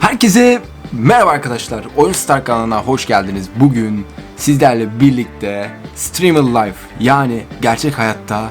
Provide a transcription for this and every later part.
Herkese merhaba arkadaşlar. Oyun Star kanalına hoş geldiniz. Bugün sizlerle birlikte Streamer Life yani gerçek hayatta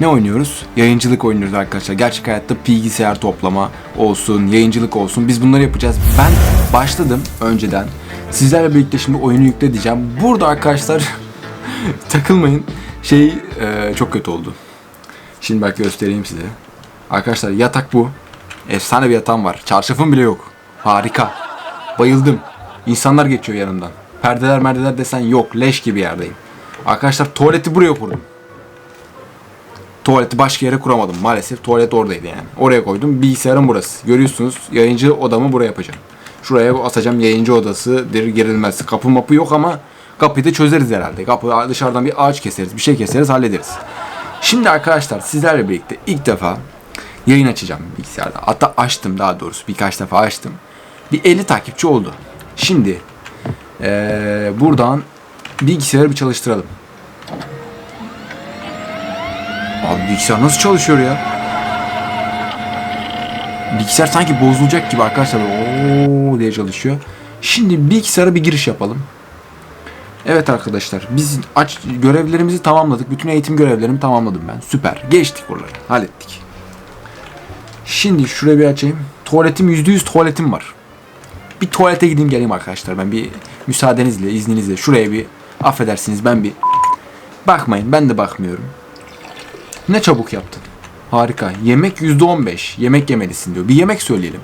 ne oynuyoruz? Yayıncılık oynuyoruz arkadaşlar. Gerçek hayatta bilgisayar toplama olsun, yayıncılık olsun. Biz bunları yapacağız. Ben başladım önceden. Sizlerle birlikte şimdi oyunu yükle. Burada arkadaşlar takılmayın. Şey e, çok kötü oldu. Şimdi bak göstereyim size. Arkadaşlar yatak bu. Efsane bir yatağım var. Çarşafım bile yok. Harika. Bayıldım. İnsanlar geçiyor yanımdan. Perdeler merdeler desen yok. Leş gibi yerdeyim. Arkadaşlar tuvaleti buraya kurdum. Tuvaleti başka yere kuramadım. Maalesef tuvalet oradaydı yani. Oraya koydum. Bilgisayarım burası. Görüyorsunuz yayıncı odamı buraya yapacağım. Şuraya asacağım yayıncı odasıdır girilmez. Kapı mapı yok ama kapıyı da çözeriz herhalde. Kapı dışarıdan bir ağaç keseriz. Bir şey keseriz hallederiz. Şimdi arkadaşlar sizlerle birlikte ilk defa yayın açacağım bilgisayarda. Hatta açtım daha doğrusu birkaç defa açtım. Bir 50 takipçi oldu. Şimdi eee, buradan bilgisayarı bir çalıştıralım. Abi bilgisayar nasıl çalışıyor ya? Bilgisayar sanki bozulacak gibi arkadaşlar. Oo diye çalışıyor. Şimdi bilgisayara bir giriş yapalım. Evet arkadaşlar biz aç görevlerimizi tamamladık. Bütün eğitim görevlerimi tamamladım ben. Süper. Geçtik buraları. Hallettik. Şimdi şuraya bir açayım. Tuvaletim %100 tuvaletim var. Bir tuvalete gideyim geleyim arkadaşlar. Ben bir müsaadenizle, izninizle şuraya bir affedersiniz ben bir bakmayın. Ben de bakmıyorum. Ne çabuk yaptın. Harika. Yemek %15. Yemek yemelisin diyor. Bir yemek söyleyelim.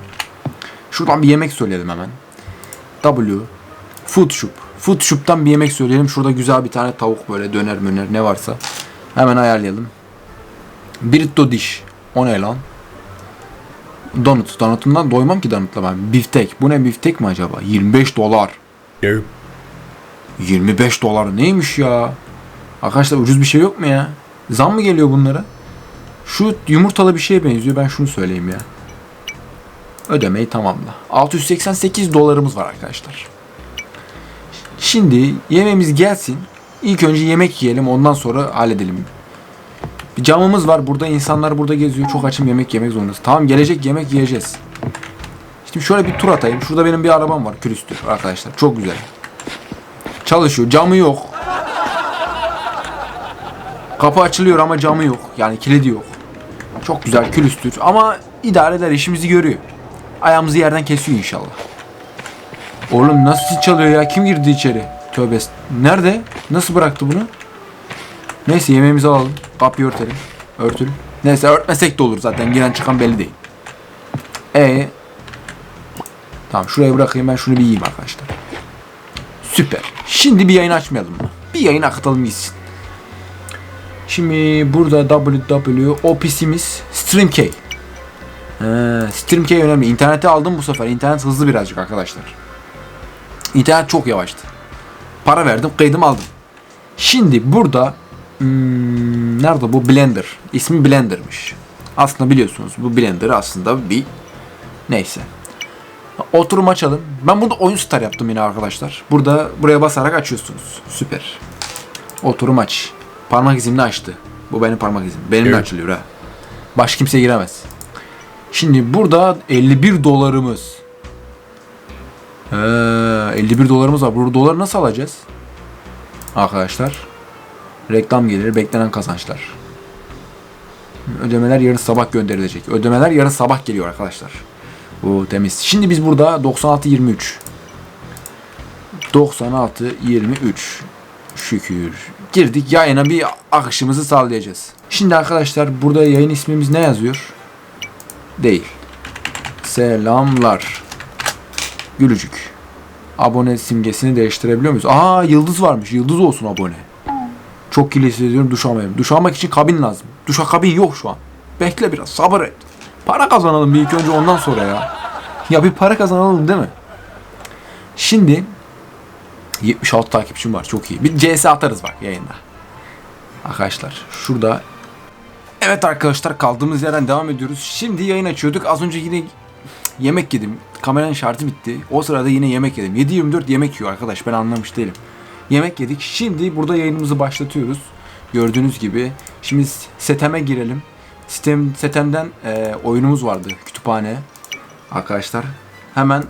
Şuradan bir yemek söyleyelim hemen. W Food Shop. Food Shop'tan bir yemek söyleyelim. Şurada güzel bir tane tavuk böyle döner möner ne varsa. Hemen ayarlayalım. Burrito dish. O ne lan? Donut. Donut'umdan doymam ki donutla ben. Biftek. Bu ne biftek mi acaba? 25 dolar. 25 dolar neymiş ya? Arkadaşlar ucuz bir şey yok mu ya? Zam mı geliyor bunlara? Şu yumurtalı bir şeye benziyor. Ben şunu söyleyeyim ya. Ödemeyi tamamla. 688 dolarımız var arkadaşlar. Şimdi yemeğimiz gelsin. İlk önce yemek yiyelim ondan sonra halledelim. Bir camımız var. Burada insanlar burada geziyor. Çok açım yemek yemek zorundayız. Tamam gelecek yemek yiyeceğiz. Şimdi şöyle bir tur atayım. Şurada benim bir arabam var. Külüstür arkadaşlar. Çok güzel. Çalışıyor. Camı yok. Kapı açılıyor ama camı yok. Yani kilidi yok. Çok güzel külüstür. Ama idare eder. işimizi görüyor. Ayağımızı yerden kesiyor inşallah. Oğlum nasıl çalıyor ya? Kim girdi içeri? Tövbe. Nerede? Nasıl bıraktı bunu? Neyse yemeğimizi alalım. Kapıyı örtelim. Örtül. Neyse örtmesek de olur zaten. Giren çıkan belli değil. E Tamam şuraya bırakayım ben şunu bir yiyeyim arkadaşlar. Süper. Şimdi bir yayın açmayalım mı? Bir yayın akıtalım gitsin. Şimdi burada www ofisimiz StreamK. Ee, StreamK önemli. İnternete aldım bu sefer. İnternet hızlı birazcık arkadaşlar. İnternet çok yavaştı. Para verdim, kaydım aldım. Şimdi burada hmm, nerede bu Blender? İsmi Blender'mış. Aslında biliyorsunuz bu Blender aslında bir neyse. Oturum açalım. Ben burada oyun star yaptım yine arkadaşlar. Burada buraya basarak açıyorsunuz. Süper. Oturum aç. Parmak izimle açtı. Bu benim parmak izim. Benimle Evet. açılıyor ha. Başka kimse giremez. Şimdi burada 51 dolarımız. Ee, 51 dolarımız var. Bu doları nasıl alacağız? Arkadaşlar. Reklam gelir. Beklenen kazançlar. Ödemeler yarın sabah gönderilecek. Ödemeler yarın sabah geliyor arkadaşlar. Bu temiz. Şimdi biz burada 96-23. 96-23. Şükür. Girdik yayına bir akışımızı sağlayacağız. Şimdi arkadaşlar burada yayın ismimiz ne yazıyor? Değil. Selamlar. Gülücük. Abone simgesini değiştirebiliyor muyuz? Aa yıldız varmış. Yıldız olsun abone. Çok kirli hissediyorum duş almayayım. Duş almak için kabin lazım. Duşa kabin yok şu an. Bekle biraz sabır et. Para kazanalım bir ilk önce ondan sonra ya. Ya bir para kazanalım değil mi? Şimdi 76 takipçim var çok iyi. Bir CS atarız bak yayında. Arkadaşlar şurada Evet arkadaşlar kaldığımız yerden devam ediyoruz. Şimdi yayın açıyorduk. Az önce yine yemek yedim. Kameranın şarjı bitti. O sırada yine yemek yedim. 7-24 yemek yiyor arkadaş ben anlamış değilim. Yemek yedik. Şimdi burada yayınımızı başlatıyoruz. Gördüğünüz gibi. Şimdi seteme girelim. Sistem, setemden e, oyunumuz vardı. Kütüphane. Arkadaşlar Hemen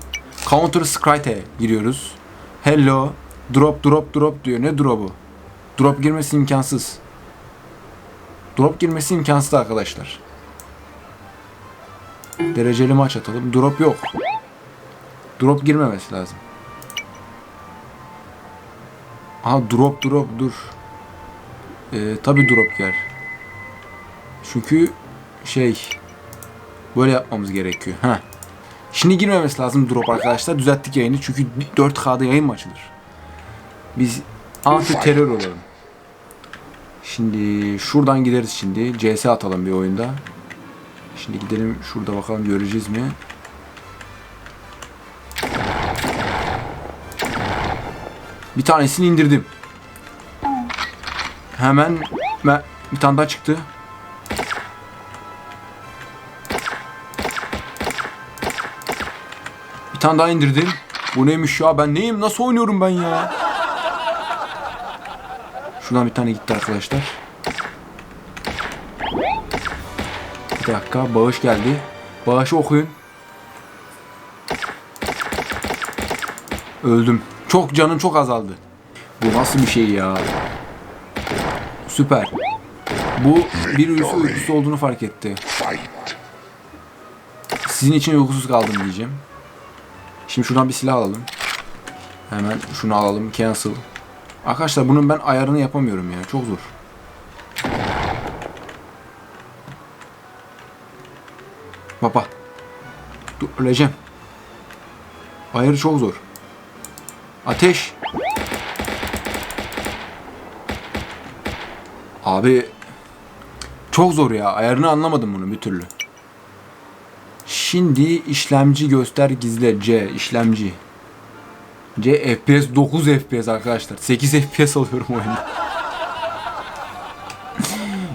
Counter Strike'e giriyoruz. Hello. Drop drop drop diyor. Ne drop'u? Drop girmesi imkansız. Drop girmesi imkansız arkadaşlar. Dereceli maç atalım. Drop yok. Drop girmemesi lazım. Aha drop drop dur. Ee, tabi drop gel. Çünkü şey böyle yapmamız gerekiyor. Ha. Şimdi girmemesi lazım drop arkadaşlar. Düzelttik yayını çünkü 4K'da yayın mı açılır? Biz anti terör olalım. Şimdi şuradan gideriz şimdi. CS atalım bir oyunda. Şimdi gidelim şurada bakalım göreceğiz mi? Bir tanesini indirdim. Hemen me- bir tane daha çıktı. Bir tane daha indirdim. Bu neymiş ya? Ben neyim? Nasıl oynuyorum ben ya? Şuradan bir tane gitti arkadaşlar. Bir dakika. Bağış geldi. Bağışı okuyun. Öldüm. Çok canım çok azaldı. Bu nasıl bir şey ya? Süper. Bu bir uykusu uykusu olduğunu fark etti. Sizin için uykusuz kaldım diyeceğim. Şimdi şuradan bir silah alalım. Hemen şunu alalım. Cancel. Arkadaşlar bunun ben ayarını yapamıyorum ya. Çok zor. Baba. Dur öleceğim. Ayarı çok zor. Ateş. Abi çok zor ya. Ayarını anlamadım bunu bir türlü. Şimdi işlemci göster gizle C işlemci. C FPS 9 FPS arkadaşlar. 8 FPS alıyorum oyunda.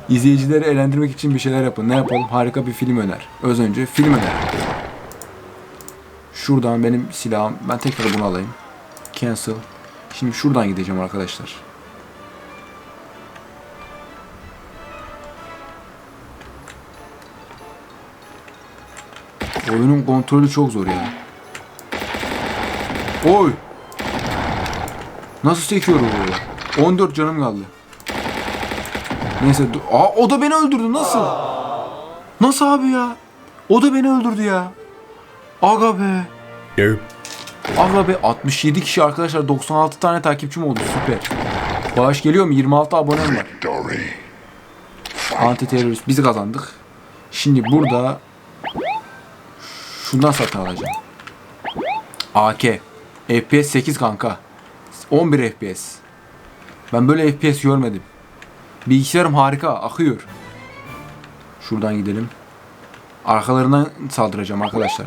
İzleyicileri eğlendirmek için bir şeyler yapın. Ne yapalım? Harika bir film öner. Öz önce film öner. Şuradan benim silahım. Ben tekrar bunu alayım. Cancel. Şimdi şuradan gideceğim arkadaşlar. Oyunun kontrolü çok zor ya. Oy! Nasıl sekiyor o böyle? 14 canım kaldı. Neyse. Aa o da beni öldürdü. Nasıl? Nasıl abi ya? O da beni öldürdü ya. Aga be. Aga be 67 kişi arkadaşlar 96 tane takipçim oldu süper. Bağış geliyor mu? 26 abonem var. Anti terörist biz kazandık. Şimdi burada şundan satın alacağım. AK. FPS 8 kanka. 11 FPS. Ben böyle FPS görmedim. Bilgisayarım harika, akıyor. Şuradan gidelim. Arkalarından saldıracağım arkadaşlar.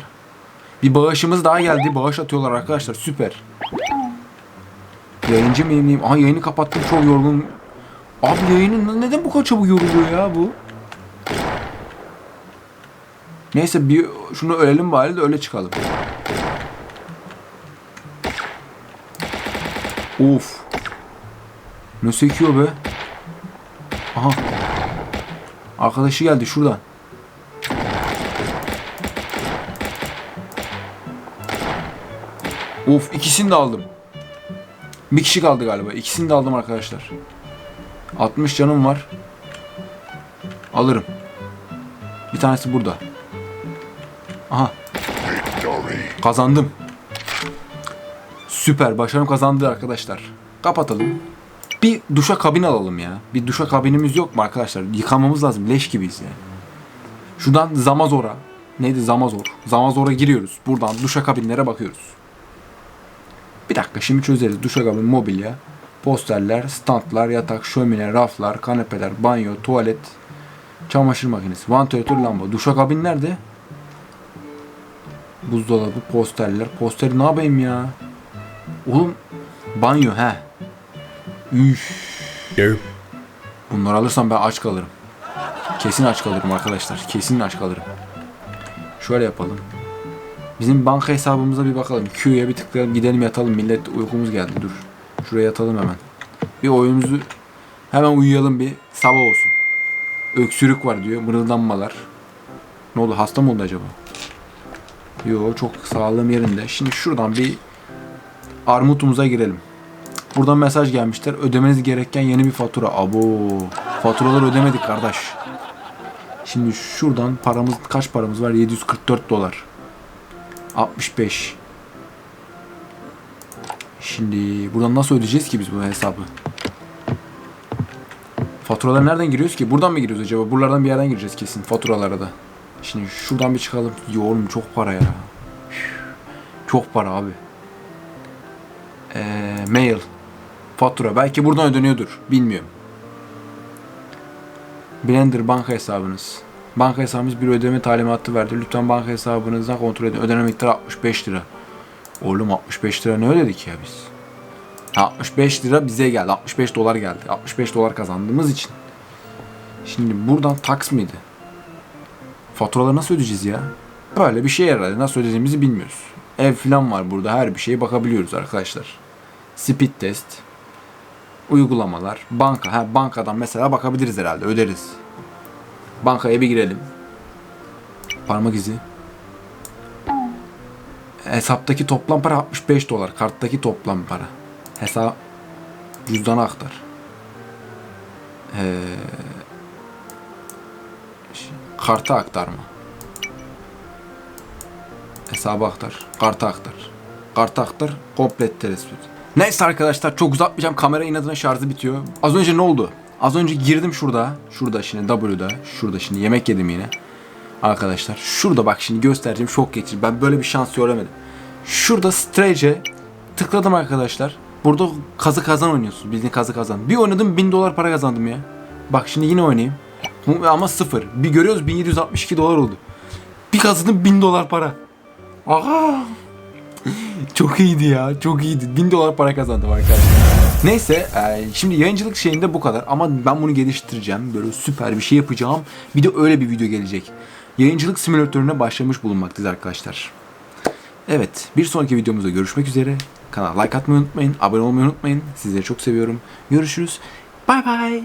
Bir bağışımız daha geldi. Bağış atıyorlar arkadaşlar. Süper. Yayıncı mıyım diyeyim? Aha yayını kapattım. Çok yorgun. Abi yayının neden bu kadar çabuk yoruluyor ya bu? Neyse bir şunu ölelim bari de öyle çıkalım. Of. Ne sekiyor be? Aha. Arkadaşı geldi şuradan. Of ikisini de aldım. Bir kişi kaldı galiba. İkisini de aldım arkadaşlar. 60 canım var. Alırım. Bir tanesi burada. Aha. Kazandım. Süper. Başarım kazandı arkadaşlar. Kapatalım. Bir duşa kabin alalım ya. Bir duşa kabinimiz yok mu arkadaşlar? Yıkamamız lazım. Leş gibiyiz yani. Şuradan Zamazor'a. Neydi Zamazor? Zamazor'a giriyoruz. Buradan duşa kabinlere bakıyoruz. Bir dakika şimdi çözeriz. Duşakabin, mobilya, posterler, standlar, yatak, şömine, raflar, kanepeler, banyo, tuvalet, çamaşır makinesi, vantilatör, lamba. Duşakabin nerede? Buzdolabı, posterler. Posteri ne yapayım ya? Oğlum banyo he. Üf. Bunları alırsam ben aç kalırım. Kesin aç kalırım arkadaşlar. Kesin aç kalırım. Şöyle yapalım. Bizim banka hesabımıza bir bakalım. Q'ya bir tıklayalım gidelim yatalım. Millet uykumuz geldi dur. Şuraya yatalım hemen. Bir oyunumuzu hemen uyuyalım bir sabah olsun. Öksürük var diyor. Mırıldanmalar. Ne oldu hasta mı oldu acaba? Yo çok sağlığım yerinde. Şimdi şuradan bir armutumuza girelim. Buradan mesaj gelmişler. Ödemeniz gereken yeni bir fatura. Abo. Faturaları ödemedik kardeş. Şimdi şuradan paramız kaç paramız var? 744 dolar. 65. Şimdi buradan nasıl ödeyeceğiz ki biz bu hesabı? Faturaları nereden giriyoruz ki? Buradan mı giriyoruz acaba? Buralardan bir yerden gireceğiz kesin faturalara da. Şimdi şuradan bir çıkalım. Yo oğlum çok para ya. Çok para abi. Ee, mail. Fatura. Belki buradan ödeniyordur. Bilmiyorum. Blender banka hesabınız. Banka hesabımız bir ödeme talimatı verdi. Lütfen banka hesabınızdan kontrol edin. Ödeme miktarı 65 lira. Oğlum 65 lira ne ödedik ya biz? 65 lira bize geldi. 65 dolar geldi. 65 dolar kazandığımız için. Şimdi buradan tax mıydı? Faturaları nasıl ödeyeceğiz ya? Böyle bir şey herhalde. Nasıl ödeyeceğimizi bilmiyoruz. Ev falan var burada. Her bir şeye bakabiliyoruz arkadaşlar. Speed test. Uygulamalar. Banka. Ha, bankadan mesela bakabiliriz herhalde. Öderiz. Bankaya bir girelim. Parmak izi. Hesaptaki toplam para 65 dolar. Karttaki toplam para. Hesap cüzdana aktar. Ee, karta aktarma. Hesaba aktar. Karta aktar. Karta aktar. Komplet tespit. Neyse arkadaşlar çok uzatmayacağım. Kamera inadına şarjı bitiyor. Az önce ne oldu? Az önce girdim şurada. Şurada şimdi W'da. Şurada şimdi yemek yedim yine. Arkadaşlar şurada bak şimdi göstereceğim şok geçici. Ben böyle bir şans göremedim. Şurada Strage'e tıkladım arkadaşlar. Burada kazı kazan oynuyorsun. Bildiğin kazı kazan. Bir oynadım 1000 dolar para kazandım ya. Bak şimdi yine oynayayım. Ama sıfır. Bir görüyoruz 1762 dolar oldu. Bir kazandım 1000 dolar para. Aha. Çok iyiydi ya. Çok iyiydi. 1000 dolar para kazandım arkadaşlar. Neyse e, şimdi yayıncılık şeyinde bu kadar ama ben bunu geliştireceğim. Böyle süper bir şey yapacağım. Bir de öyle bir video gelecek. Yayıncılık simülatörüne başlamış bulunmaktayız arkadaşlar. Evet bir sonraki videomuzda görüşmek üzere. Kanala like atmayı unutmayın. Abone olmayı unutmayın. Sizleri çok seviyorum. Görüşürüz. Bay bay.